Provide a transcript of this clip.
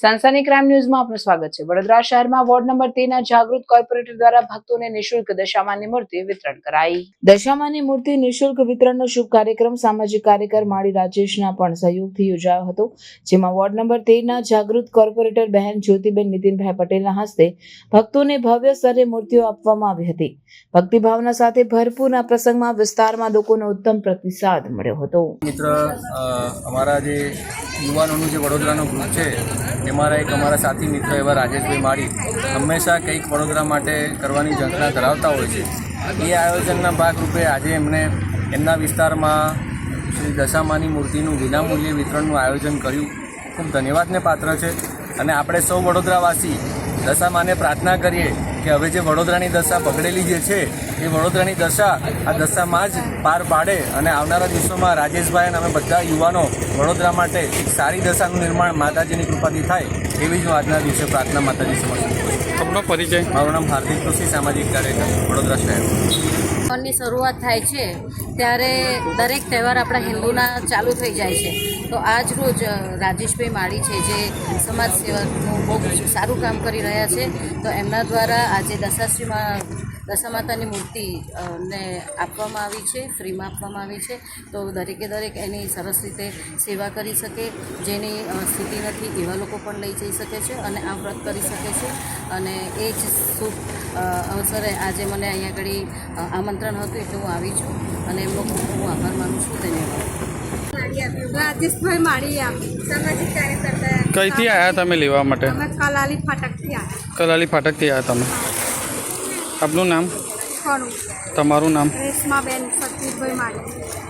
સનસની crime ન્યૂઝમાં આપનું સ્વાગત છે. વડોદરા શહેરમાં વોર્ડ નંબર તેરના જાગૃત કોર્પોરેટર દ્વારા ભક્તોને નિઃશુલ્ક દશામાની મૂર્તિ વિતરણ કરાઈ. દશામાની મૂર્તિ નિઃશુલ્ક વિતરણનો શુભ કાર્યક્રમ સામાજિક કાર્યકર માળી રાજેશના પણ સહયોગથી યોજાયો હતો, જેમાં વોર્ડ નંબર તેરના જાગૃત કોર્પોરેટર બહેન જ્યોતિબેન નીતિનભાઈ પટેલના હસ્તે ભક્તોને ભવ્ય સ્તરે મૂર્તિઓ આપવામાં આવી હતી. ભક્તિભાવના સાથે ભરપૂર આ પ્રસંગમાં વિસ્તારમાં લોકોનો ઉત્તમ પ્રતિસાદ મળ્યો હતો. મિત્ર અમારા જે યુવાનોનું જે વડોદરાનું ગ્રુપ છે એમારા એક અમારા સાથી મિત્ર એવા રાજેશભાઈ માળી હંમેશા કંઈક વડોદરા માટે કરવાની ઝંખના ધરાવતા હોય છે. એ આયોજનના ભાગરૂપે આજે એમણે એમના વિસ્તારમાં શ્રી દશામાની મૂર્તિનું વિનામૂલ્યે વિતરણનું આયોજન કર્યું. ખૂબ ધન્યવાદને પાત્ર છે. અને આપણે સૌ વડોદરાવાસી દશામાને પ્રાર્થના કરીએ કે હવે જે વડોદરાની દશા બગડેલી જે છે એ વડોદરાની દશા આ દશામાં જ પાર પાડે અને આવનારા દિવસોમાં રાજેશભાઈ અને અમે બધા યુવાનો વડોદરા માટે એક સારી દશાનું નિર્માણ માતાજીની કૃપાથી થાય એવી જ હું આજના દિવસે પ્રાર્થના માતાજી સમક્ષ કરું આપનો પરિચય. મારું નામ હાર્દિક કૃષિ સામાજિક કાર્યકર વડોદરા શહેર. ની શરૂઆત થાય છે ત્યારે દરેક તહેવાર આપણા હિન્દુના ચાલુ થઈ જાય છે. તો આજ રોજ રાજેશભાઈ માળી છે જે સમાજ સેવાનું બહુ સારું કામ કરી રહ્યા છે. તો એમના દ્વારા આજે દશાશ્રીમાં દશા માતાની મૂર્તિ ને આપવામાં આવી છે ફ્રીમાં આપવામાં આવી છે. તો દરેકે દરેક એની સરસ રીતે સેવા કરી શકે જેની સ્થિતિ નથી એવા લોકો પણ લઈ જઈ શકે છે અને આ વ્રત કરી શકે છે. અને એ જ શુભ અવસરે આજે મને અહીંયા આગળ આમંત્રણ હતું એટલે હું આવી છું અને એમનો ખૂબ ખૂબ આભાર માનું છું. ધન્યવાદ. રાજેશભાઈ માળી સામાજિક કાર્યકર્તા. કઈથી આવ્યા તમે લેવા માટે? અમે કલાલી ફાટકથી આવ્યા કલાલી ફાટકથી આવ્યા તમે? આપનું નામ? તમારું નામ? રેશમાબેન સતીશભાઈ માળી.